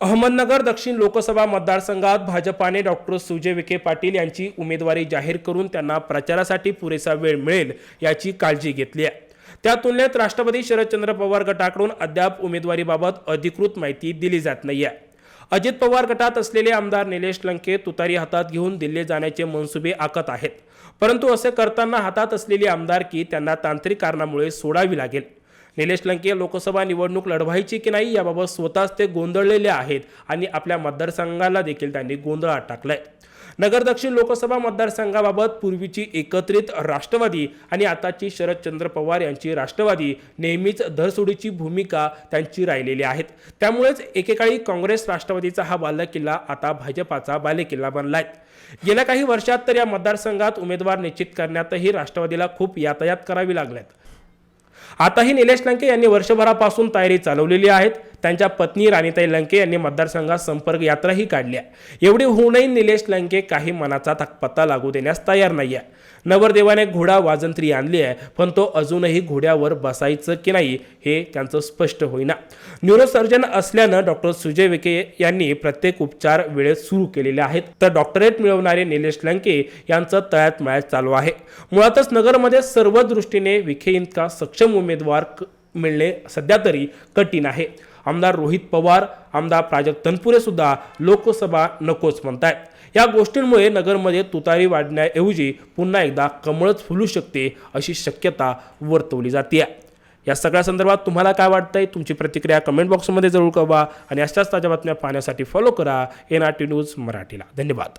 अहमदनगर दक्षिण लोकसभा मतदारसंघात भाजपाने डॉक्टर सुजय विखे पाटील यांची उमेदवारी जाहीर करून त्यांना प्रचारासाठी पुरेसा वेळ मिळेल याची काळजी घेतली आहे. त्या तुलनेत राष्ट्रपती शरदचंद्र पवार गटाकडून अद्याप उमेदवारीबाबत अधिकृत माहिती दिली जात नाही आहे अजित पवार गटात असलेले आमदार निलेश लंके तुतारी हातात घेऊन दिल्ली जाण्याचे मनसुबे आखत आहेत. परंतु असे करताना हातात असलेली आमदारकी त्यांना तांत्रिक कारणामुळे सोडावी लागेल. निलेश लंके लोकसभा निवडणूक लढवायची की नाही याबाबत स्वतःच ते गोंधळलेले आहेत आणि आपल्या मतदारसंघाला देखील त्यांनी गोंधळात टाकलाय. नगर दक्षिण लोकसभा मतदारसंघाबाबत पूर्वीची एकत्रित राष्ट्रवादी आणि आताची शरदचंद्र पवार यांची राष्ट्रवादी नेहमीच धरसोडीची भूमिका त्यांची राहिलेली आहेत. त्यामुळेच एकेकाळी काँग्रेस राष्ट्रवादीचा हा बालेकिल्ला आता भाजपाचा बालेकिल्ला बनलाय. गेल्या काही वर्षात तर या मतदारसंघात उमेदवार निश्चित करण्यातही राष्ट्रवादीला खूप यातायात करावी लागल्यात. आताही निलेश लंके यांनी वर्षभरापासून तयारी चालवलेली आहेत. त्यांच्या पत्नी राणीताई लंके यांनी मतदारसंघात संपर्क यात्राही काढल्या एवढी होऊनही निलेश लंके काही मनाचा पत्ता लागू देण्यास तयार नाही आहे नवरदेवाने घोडा वाजंत्री आणली आहे पण तो अजूनही घोड्यावर बसायचं की नाही हे त्यांचं स्पष्ट होईना. न्यूरोसर्जन असल्यानं डॉक्टर सुजय विखे यांनी प्रत्येक उपचार वेळेत सुरू केलेले आहेत. तर डॉक्टरेट मिळवणारे निलेश लंके यांचं तळ्यात मळ्यात चालू आहे. मुळातच नगरमध्ये सर्व दृष्टीने विखे इतका सक्षम उमेदवार मिळणे सध्या तरी कठीण आहे. आमदार रोहित पवार आमदार प्राजक्त तनपुरे सुद्धा लोकसभा नकोच म्हणतायत. या गोष्टींमुळे नगरमध्ये तुतारी वाढण्याऐवजी पुन्हा एकदा कमळच फुलू शकते अशी शक्यता वर्तवली जाते या सगळ्या संदर्भात तुम्हाला काय वाटतंय? तुमची प्रतिक्रिया कमेंट बॉक्समध्ये जरूर कळवा आणि अशाच ताज्या बातम्या पाहण्यासाठी फॉलो करा. एन आर टी न्यूज मराठीला. धन्यवाद.